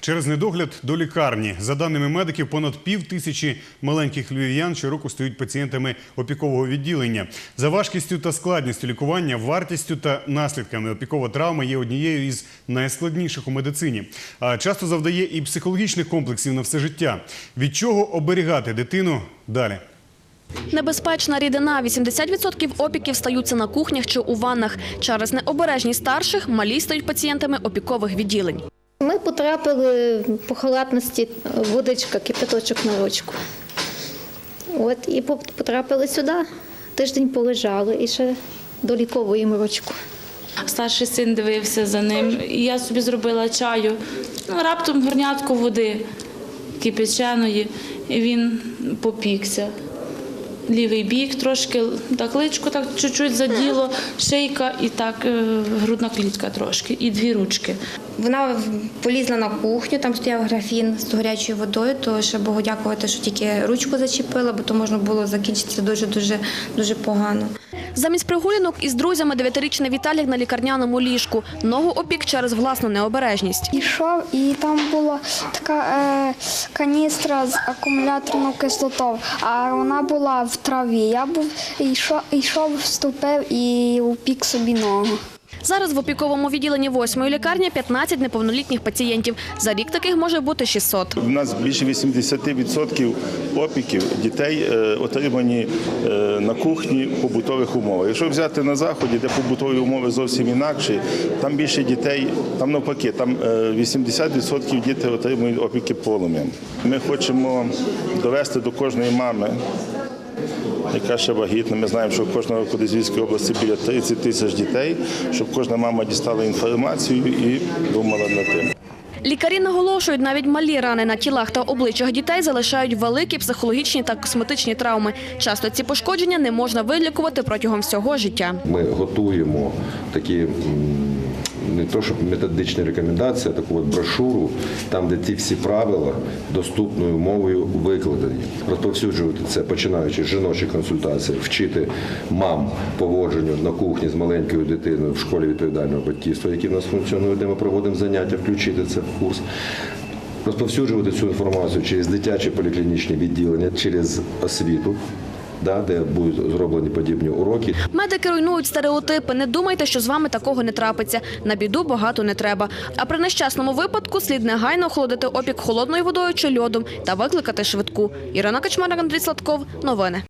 Через недогляд до лікарні. За даними медиків, понад пів тисячі маленьких львів'ян щороку стають пацієнтами опікового відділення. За важкістю та складністю лікування, вартістю та наслідками опікова травма є однією із найскладніших у медицині. А часто завдає і психологічних комплексів на все життя. Від чого оберігати дитину далі? Небезпечна рідина. 80% опіків стаються на кухнях чи у ваннах. Через необережність старших малі стають пацієнтами опікових відділень. Ми потрапили по халатності водичка, кипяточок на ручку. От і потрапили сюди. Тиждень полежали і ще доліковуємо ручку. Старший син дивився за ним, і я собі зробила чаю. Ну, раптом горнятку води кипяченої, і він попікся. Лівий бік, трошки так личко, так чуть-чуть заділо, шийка і так е, грудна клітка трошки, і дві ручки. Вона полізла на кухню, там стояв графін з гарячою водою, то ще Богу дякувати, що тільки ручку зачепила, бо то можна було закінчитися дуже дуже дуже погано. Замість прогулянок із друзями дев'ятирічний Віталік на лікарняному ліжку. Ногу опік через власну необережність. Ішов, і там була така е, каністра з акумуляторною кислотою, а вона була в траві. Я був йшов, йшов вступив і упік собі ногу. Зараз в опіковому відділенні восьмої лікарні 15 неповнолітніх пацієнтів. За рік таких може бути 600. У нас більше 80% опіків дітей е, отримані е, на кухні побутових умовах. Якщо взяти на заході, де побутові умови зовсім інакші, там більше дітей, там навпаки, там е, 80% дітей отримують опіки полум'ям. Ми хочемо довести до кожної мами. Яка ще вагітна. Ми знаємо, що кожного року в області біля 30 тисяч дітей, щоб кожна мама дістала інформацію і думала над тим. Лікарі наголошують, навіть малі рани на тілах та обличчях дітей залишають великі психологічні та косметичні травми. Часто ці пошкодження не можна вилікувати протягом всього життя. Ми готуємо такі не то, щоб методичні рекомендації, а таку от брошуру, там, де ці всі правила доступною мовою викладені. Розповсюджувати це, починаючи з жіночих консультацій, вчити мам поводженню на кухні з маленькою дитиною в школі відповідального батьківства, які в нас функціонують, де ми проводимо заняття, включити це в курс. Розповсюджувати цю інформацію через дитячі поліклінічні відділення, через освіту, да, де будуть зроблені подібні уроки. Медики руйнують стереотипи. Не думайте, що з вами такого не трапиться. На біду багато не треба. А при нещасному випадку слід негайно охолодити опік холодною водою чи льодом та викликати швидку. Ірина Качмарик, Андрій Сладков. Новини.